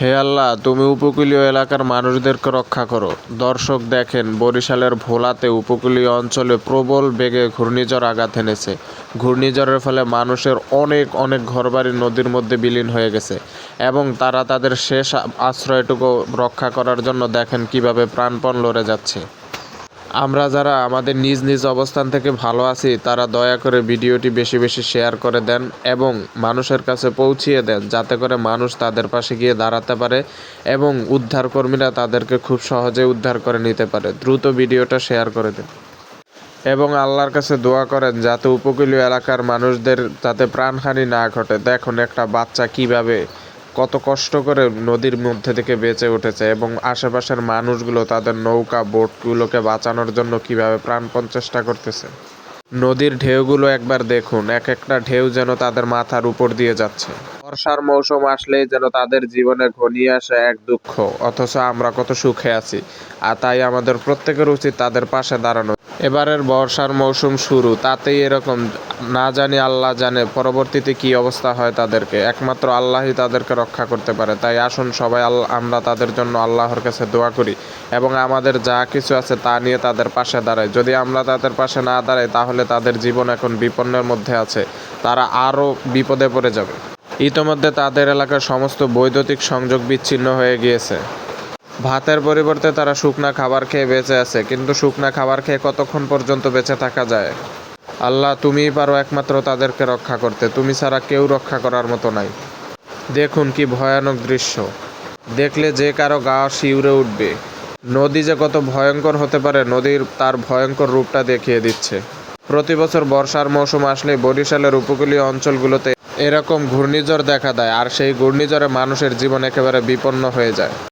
হে আল্লাহ, তুমি উপকূলীয় এলাকার মানুষদেরকে রক্ষা করো। দর্শক দেখেন, বরিশালের ভোলাতে উপকূলীয় অঞ্চলে প্রবল বেগে ঘূর্ণিঝড় আঘাত এনেছে। ঘূর্ণিঝড়ের ফলে মানুষের অনেক অনেক ঘরবাড়ি নদীর মধ্যে বিলীন হয়ে গেছে এবং তারা তাদের শেষ আশ্রয়টুকু রক্ষা করার জন্য দেখেন কীভাবে প্রাণপণ লড়ে যাচ্ছে। আমরা যারা আমাদের নিজ নিজ অবস্থান থেকে ভালো আছি, তারা দয়া করে ভিডিওটি বেশি বেশি শেয়ার করে দেন এবং মানুষের কাছে পৌঁছিয়ে দেন, যাতে করে মানুষ তাদের পাশে গিয়ে দাঁড়াতে পারে এবং উদ্ধারকর্মীরা তাদেরকে খুব সহজে উদ্ধার করে নিতে পারে। দ্রুত ভিডিওটা শেয়ার করে দেন। এবং আল্লাহর কাছে দোয়া করেন যাতে উপকূলীয় এলাকার মানুষদের যাতে প্রাণহানি না ঘটে। দেখুন একটা বাচ্চা কীভাবে কত কষ্ট করে নদীর মধ্যে থেকে বেঁচে উঠেছে এবং আশেপাশের মানুষগুলো, তাদের নৌকা, বোটগুলোকে বাঁচানোর জন্য কীভাবে প্রাণপণ চেষ্টা করতেছে? নদীর ঢেউগুলো একবার দেখুন, এক একটা ঢেউ যেন তাদের মাথার উপর দিয়ে যাচ্ছে। বর্ষার মৌসুম আসলেই যেন তাদের জীবনে ঘনিয়ে আসে এক দুঃখ। অথচ আমরা কত সুখে আছি, আর তাই আমাদের প্রত্যেকের উচিত তাদের পাশে দাঁড়ানো। এবারের বর্ষার মৌসুম শুরু, তাতেই এরকম, না জানি আল্লাহ জানে পরবর্তীতে কি অবস্থা হয় তাদেরকে। একমাত্র আল্লাহই তাদেরকে রক্ষা করতে পারে। তাই আসুন সবাই আল্লাহ আমরা তাদের জন্য আল্লাহর কাছে দোয়া করি এবং আমাদের যা কিছু আছে তা নিয়ে তাদের পাশে দাঁড়াই। যদি আমরা তাদের পাশে না দাঁড়াই, তাহলে তাদের জীবন এখন বিপন্নের মধ্যে আছে। তারা আরও বিপদে পড়ে যাবে। ইতোমধ্যে তাদের এলাকার সমস্ত বৈদ্যুতিক সংযোগ বিচ্ছিন্ন হয়ে গিয়েছে। ভাতের পরিবর্তে তারা শুকনা খাবার খেয়ে বেঁচে আছে, কিন্তু শুকনা খাবার খেয়ে কতক্ষণ পর্যন্ত বেঁচে থাকা যায়? আল্লাহ, তুমিই পারো একমাত্র তাদেরকে রক্ষা করতে, তুমি ছাড়া কেউ রক্ষা করার মতো নাই। দেখুন কি ভয়ানক দৃশ্য। দেখলে যে কারও গা শিউরে উঠবে। নদী যে কত ভয়ঙ্কর হতে পারে, নদীর তার ভয়ঙ্কর রূপটা দেখিয়ে দিচ্ছে। প্রতি বছর বর্ষার মৌসুম আসলে বরিশালের উপকূলীয় অঞ্চলগুলোতে এরকম ঘূর্ণিঝড় দেখা দেয়, আর সেই ঘূর্ণিঝড়ে মানুষের জীবন একেবারে বিপন্ন হয়ে যায়।